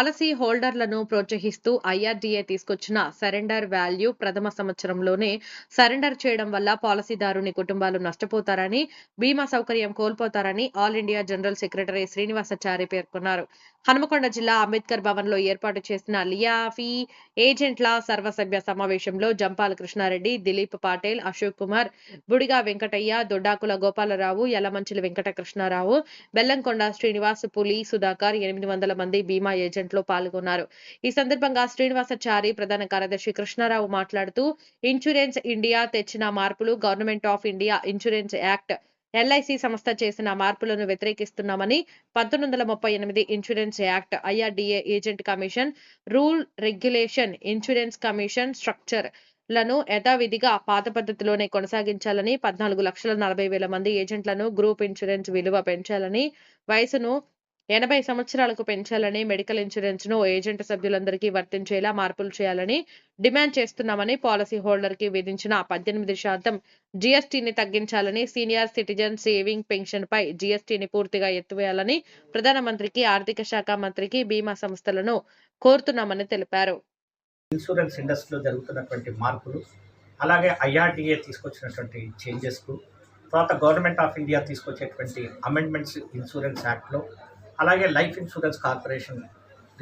Policy హోల్డర్లను ప్రోత్సహిస్తూ IRDA తీసుకొచ్చిన surrender value ప్రథమ సంవత్సరంలోనే సరెండర్ చేయడం వల్ల పాలసీదారుని కుటుంబాలు నష్టపోతారని బీమా సౌకర్యం కోల్పోతారని all India general secretary Srinivasachari పేర్కొన్నారు. హనుమకొండ జిల్లా అంబేద్కర్ భవన్లో ఏర్పాటు చేసిన లియాఫీ ఏజెంట్ల సర్వసభ్య సమావేశంలో జంపాల కృష్ణారెడ్డి దిలీప్ పాటేల్ అశోక్ కుమార్ బుడిగా వెంకటయ్య దొడ్డాకుల గోపాలరావు యలమంచిలి వెంకట కృష్ణారావు బెల్లంకొండ శ్రీనివాస్ పులి సుధాకర్ ఎనిమిది వందల మంది బీమా ఏజెంట్లు పాల్గొన్నారు. ఈ సందర్భంగా శ్రీనివాసాచారి ప్రధాన కార్యదర్శి కృష్ణారావు మాట్లాడుతూ ఇన్సూరెన్స్ ఇండియా తెచ్చిన మార్పులు government of India insurance act LIC సంస్థ చేసిన మార్పులను వ్యతిరేకిస్తున్నామని పంతొమ్మిది వందల ముప్పై ఎనిమిది insurance act IRDA agent commission rule regulation insurance commission స్ట్రక్చర్లను యథావిధిగా పాత పద్ధతిలోనే కొనసాగించాలని పద్నాలుగు లక్షల నలభై వేల మంది ఏజెంట్లను గ్రూప్ ఇన్సూరెన్స్ విలువ పెంచాలని వయసును ఎనభై సంవత్సరాలకు పెంచాలని మెడికల్ ఇన్సూరెన్స్ను ఏజెంట్ సభ్యులందరికీ వర్తించేలా మార్పులు చేయాలని డిమాండ్ చేస్తున్నామని పాలసీ హోల్డర్కి విధించిన పద్దెనిమిది శాతం జీఎస్టీని తగ్గించాలని సీనియర్ సిటిజన్ సేవింగ్ పెన్షన్ పై జీఎస్టీని పూర్తిగా ఎత్తివేయాలని ప్రధానమంత్రికి ఆర్థిక శాఖ మంత్రికి బీమా సంస్థలను కోరుతున్నామని తెలిపారు. ఇన్సూరెన్స్ ఇండస్ట్రీలో జరుగుతున్నటువంటి మార్పులు అలాగే ఐఆర్డీఏ తీసుకొచ్చినటువంటి చేంజెస్కు తర్వాత గవర్నమెంట్ ఆఫ్ ఇండియా తీసుకొచ్చేటువంటి అమెండ్మెంట్స్ ఇన్సూరెన్స్ యాక్ట్లో అలాగే లైఫ్ ఇన్సూరెన్స్ కార్పొరేషన్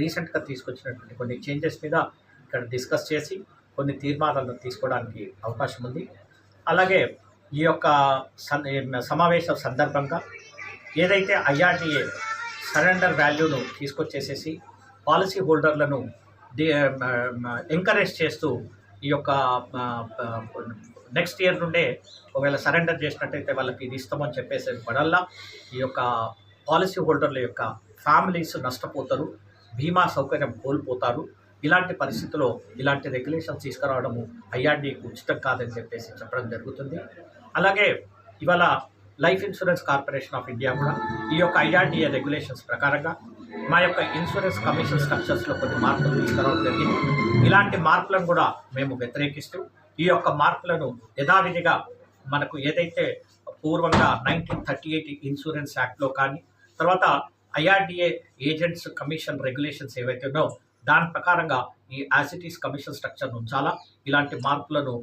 రీసెంట్గా తీసుకొచ్చినటువంటి కొన్ని చేంజెస్ మీద ఇక్కడ డిస్కస్ చేసి కొన్ని తీర్మానాలను తీసుకోవడానికి అవకాశం ఉంది. అలాగే ఈ యొక్క సన్ సమావేశం సందర్భంగా ఏదైతే ఐఆర్డీఏ సరెండర్ వాల్యూను తీసుకొచ్చేసేసి పాలసీ హోల్డర్లను ఎంకరేజ్ చేస్తూ ఈ యొక్క నెక్స్ట్ ఇయర్ నుండే ఒకవేళ సరెండర్ చేసినట్టయితే వాళ్ళకి ఇది ఇస్తామని చెప్పేసి పడల్లా ఈ యొక్క పాలసీ హోల్డర్ల యొక్క ఫ్యామిలీస్ నష్టపోతారు బీమా సౌకర్యం కోల్పోతారు. ఇలాంటి పరిస్థితిలో ఇలాంటి రెగ్యులేషన్స్ తీసుకురావడము ఐఆర్డీకి ఉచితం కాదని చెప్పేసి చెప్పడం జరుగుతుంది. అలాగే ఇవాళ life insurance corporation of India కూడా ఈ యొక్క ఐఆర్డీఏ రెగ్యులేషన్స్ ప్రకారంగా మా యొక్క ఇన్సూరెన్స్ కమిషన్ స్ట్రక్చర్స్లో కొన్ని మార్పులు తీసుకురావడం జరిగింది. ఇలాంటి మార్పులను కూడా మేము వ్యతిరేకిస్తూ ఈ యొక్క మార్పులను యథావిధిగా మనకు ఏదైతే పూర్వంగా నైన్టీన్ థర్టీ ఎయిట్ ఇన్సూరెన్స్ యాక్ట్లో కానీ తర్వాత ఐఆర్డిఏ ఏజెంట్స్ కమిషన్ రెగ్యులేషన్స్ ఏవైతే ఉన్నాయో దాని ప్రకారంగా ఈ యాసిటీస్ కమిషన్ స్ట్రక్చర్ ఉంచాలా? ఇలాంటి మార్పులను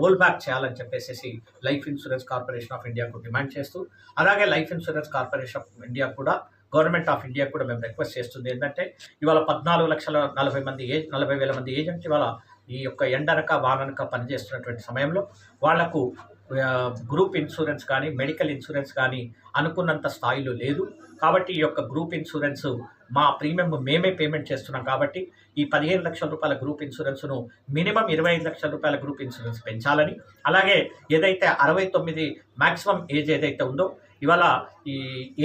రోల్ బ్యాక్ చేయాలని చెప్పేసి లైఫ్ ఇన్సూరెన్స్ కార్పొరేషన్ ఆఫ్ ఇండియాకు డిమాండ్ చేస్తూ అలాగే life insurance corporation of India కూడా గవర్నమెంట్ ఆఫ్ ఇండియా కూడా మేము రిక్వెస్ట్ చేస్తుంది ఏంటంటే ఇవాళ పద్నాలుగు లక్షల నలభై మంది ఏ నలభై వేల మంది ఏజెంట్ ఇవాళ ఈ యొక్క ఎండనక వాననక పనిచేస్తున్నటువంటి సమయంలో వాళ్ళకు గ్రూప్ ఇన్సూరెన్స్ కానీ మెడికల్ ఇన్సూరెన్స్ కానీ అనుకున్నంత స్థాయిలో లేదు. కాబట్టి ఈ యొక్క గ్రూప్ ఇన్సూరెన్స్ మా ప్రీమియం మేమే పేమెంట్ చేస్తున్నాం కాబట్టి ఈ పదిహేను లక్షల రూపాయల గ్రూప్ ఇన్సూరెన్స్ను మినిమం ఇరవై ఐదు లక్షల రూపాయల గ్రూప్ ఇన్సూరెన్స్ పెంచాలని. అలాగే ఏదైతే అరవై తొమ్మిది మ్యాక్సిమం ఏజ్ ఏదైతే ఉందో ఇవాళ ఈ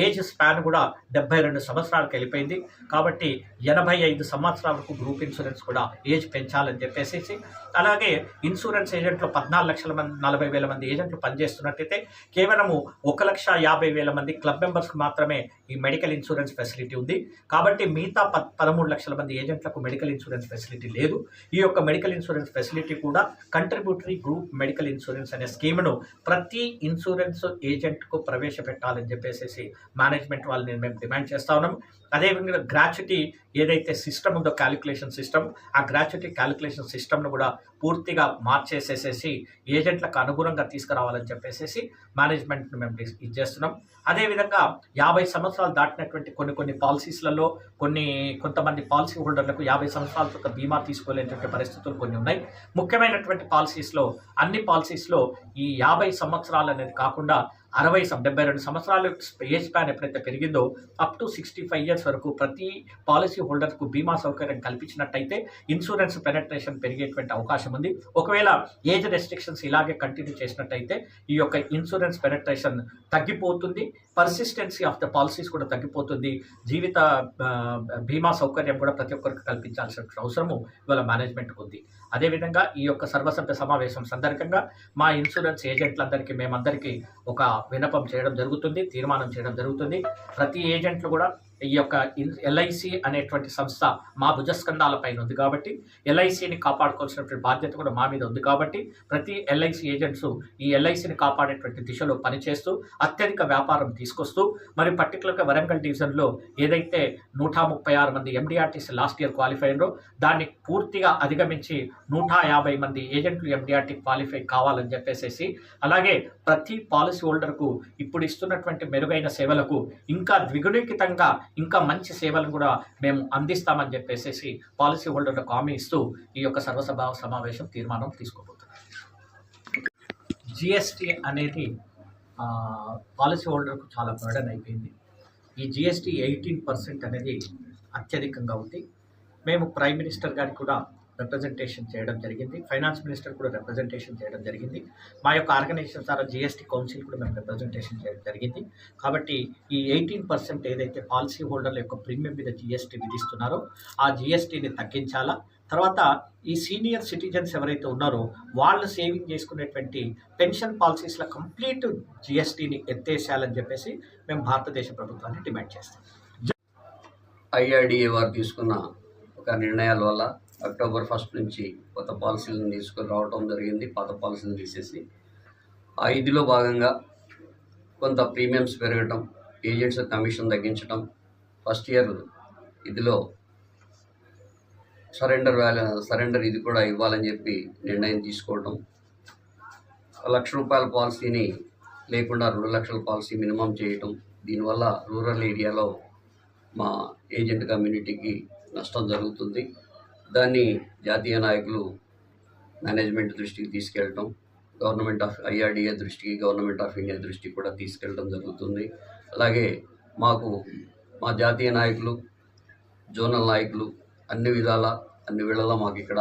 ఏజ్ స్పాన్ కూడా డెబ్బై రెండు సంవత్సరాలకు వెళ్ళిపోయింది. కాబట్టి ఎనభై ఐదు సంవత్సరాలకు గ్రూప్ ఇన్సూరెన్స్ కూడా ఏజ్ పెంచాలని చెప్పేసి అలాగే ఇన్సూరెన్స్ ఏజెంట్లు పద్నాలుగు లక్షల మంది నలభై వేల మంది ఏజెంట్లు పనిచేస్తున్నట్టయితే కేవలము ఒక లక్ష యాభై వేల మంది క్లబ్ మెంబర్స్కి మాత్రమే ఈ మెడికల్ ఇన్సూరెన్స్ ఫెసిలిటీ ఉంది. కాబట్టి మిగతా ప పదమూడు లక్షల మంది ఏజెంట్లకు మెడికల్ ఇన్సూరెన్స్ ఫెసిలిటీ లేదు. ఈ యొక్క మెడికల్ ఇన్సూరెన్స్ ఫెసిలిటీ కూడా కంట్రిబ్యూటరీ గ్రూప్ మెడికల్ ఇన్సూరెన్స్ అనే స్కీమ్ను ప్రతి ఇన్సూరెన్స్ ఏజెంట్కు పెట్టాలని చెప్పేసి మేనేజ్మెంట్ వాళ్ళని మేము డిమాండ్ చేస్తా ఉన్నాం. అదేవిధంగా గ్రాచ్యుటీ ఏదైతే సిస్టమ్ ఉందో క్యాలిక్యులేషన్ సిస్టమ్ ఆ గ్రాచ్యుటీ క్యాలిక్యులేషన్ సిస్టమ్ను కూడా పూర్తిగా మార్చేసేసేసి ఏజెంట్లకు అనుగుణంగా తీసుకురావాలని చెప్పేసి మేనేజ్మెంట్ను మేము ఇది చేస్తున్నాం. అదేవిధంగా యాభై సంవత్సరాలు దాటినటువంటి కొన్ని కొన్ని పాలసీస్లలో కొన్ని కొంతమంది పాలసీ హోల్డర్లకు యాభై సంవత్సరాల యొక్క బీమా తీసుకోలేనటువంటి పరిస్థితులు కొన్ని ఉన్నాయి. ముఖ్యమైనటువంటి పాలసీస్లో అన్ని పాలసీస్లో ఈ యాభై సంవత్సరాలు అనేది కాకుండా అరవై డెబ్బై రెండు సంవత్సరాలు ఏజ్ ప్యాన్ ఎప్పుడైతే పెరిగిందో up to sixty five years వరకు ప్రతి పాలసీ హోల్డర్కు బీమా సౌకర్యం కల్పించినట్టయితే ఇన్సూరెన్స్ పెనట్రేషన్ పెరిగేటువంటి అవకాశం ఉంది. ఒకవేళ ఏజ్ రెస్ట్రిక్షన్స్ ఇలాగే కంటిన్యూ చేసినట్టయితే ఈ యొక్క ఇన్సూరెన్స్ పెనట్రేషన్ తగ్గిపోతుంది. పర్సిస్టెన్సీ ఆఫ్ ద పాలసీస్ కూడా తగ్గిపోతుంది. జీవిత బీమా సౌకర్యం కూడా ప్రతి ఒక్కరికి కల్పించాల్సిన అవసరము ఇవాళ మేనేజ్మెంట్కి ఉంది అదేవిధంగా ఈ యొక్క సర్వసభ్య సమావేశం సందర్భంగా మా ఇన్సూరెన్స్ ఏజెంట్లందరికీ మేమందరికీ ఒక వినపం చేయడం జరుగుతుంది తీర్మానం చేయడం జరుగుతుంది. ప్రతి ఏజెంట్లు కూడా ఈ యొక్క ఎల్ఐసి అనేటువంటి సంస్థ మా భుజస్కంధాల పైన ఉంది కాబట్టి ఎల్ఐసిని కాపాడుకోవాల్సినటువంటి బాధ్యత కూడా మా మీద ఉంది కాబట్టి ప్రతి ఎల్ఐసి ఏజెంట్స్ ఈ ఎల్ఐసిని కాపాడేటువంటి దిశలో పనిచేస్తూ అత్యధిక వ్యాపారం తీసుకొస్తూ మరి పర్టికులర్గా వరంగల్ డివిజన్లో ఏదైతే నూట ముప్పై ఆరు మంది ఎండిఆర్టీసీ లాస్ట్ ఇయర్ క్వాలిఫై అయినో దాన్ని పూర్తిగా అధిగమించి నూట యాభై మంది ఏజెంట్లు ఎండిఆర్టీ క్వాలిఫై కావాలని చెప్పేసేసి అలాగే ప్రతి పాలసీ హోల్డర్కు ఇప్పుడు ఇస్తున్నటువంటి మెరుగైన సేవలకు ఇంకా ద్విగుణీకితంగా ఇంకా మంచి సేవలను కూడా మేము అందిస్తామని చెప్పేసి పాలసీ హోల్డర్లకు హామీ ఇస్తూ ఈ యొక్క సర్వసభా సమావేశం తీర్మానం తీసుకోబోతున్నాం. జిఎస్టీ అనేది పాలసీ హోల్డర్కు చాలా బర్డన్ అయిపోయింది. ఈ జిఎస్టీ ఎయిటీన్ పర్సెంట్ అనేది అత్యధికంగా ఉంది. మేము ప్రైమ్ మినిస్టర్ గారికి కూడా రిప్రజెంటేషన్ చేయడం జరిగింది. ఫైనాన్స్ మినిస్టర్ కూడా రిప్రజెంటేషన్ చేయడం జరిగింది. మా యొక్క ఆర్గనైజేషన్ ద్వారా జిఎస్టీ కౌన్సిల్ కూడా మేము రిప్రజెంటేషన్ చేయడం జరిగింది. కాబట్టి ఈ ఎయిటీన్ పర్సెంట్ ఏదైతే పాలసీ హోల్డర్ల యొక్క ప్రీమియం మీద జిఎస్టీ విధిస్తున్నారో ఆ జిఎస్టీని తగ్గించాలా? తర్వాత ఈ సీనియర్ సిటిజన్స్ ఎవరైతే ఉన్నారో వాళ్ళు సేవింగ్ చేసుకునేటువంటి పెన్షన్ పాలసీస్లో కంప్లీట్ జిఎస్టీని ఎత్తేసేయాలని చెప్పేసి మేము భారతదేశ ప్రభుత్వాన్ని డిమాండ్ చేస్తాం. ఐఆర్డిఏ వారు తీసుకున్న ఒక నిర్ణయాల వల్ల అక్టోబర్ ఫస్ట్ నుంచి కొత్త పాలసీలను తీసుకుని రావడం జరిగింది. పాత పాలసీలు తీసేసి ఆ ఇదిలో భాగంగా కొంత ప్రీమియమ్స్ పెరగటం ఏజెంట్స్ కమిషన్ తగ్గించడం ఫస్ట్ ఇయర్ ఇదిలో సరెండర్ వాల్యూ సరెండర్ ఇది కూడా ఇవ్వాలని చెప్పి నిర్ణయం తీసుకోవటం. లక్ష రూపాయల పాలసీని లేకుండా రెండు లక్షల పాలసీ మినిమం చేయటం. దీనివల్ల రూరల్ ఏరియాలో మా ఏజెంట్ కమ్యూనిటీకి నష్టం జరుగుతుంది. దాన్ని జాతీయ నాయకులు మేనేజ్మెంట్ దృష్టికి తీసుకెళ్ళటం గవర్నమెంట్ ఆఫ్ ఐఆర్డిఏ దృష్టికి గవర్నమెంట్ ఆఫ్ ఇండియా దృష్టికి కూడా తీసుకెళ్ళడం జరుగుతుంది. అలాగే మాకు మా జాతీయ నాయకులు జోనల్ నాయకులు అన్ని విధాల అన్ని వేళలా మాకు ఇక్కడ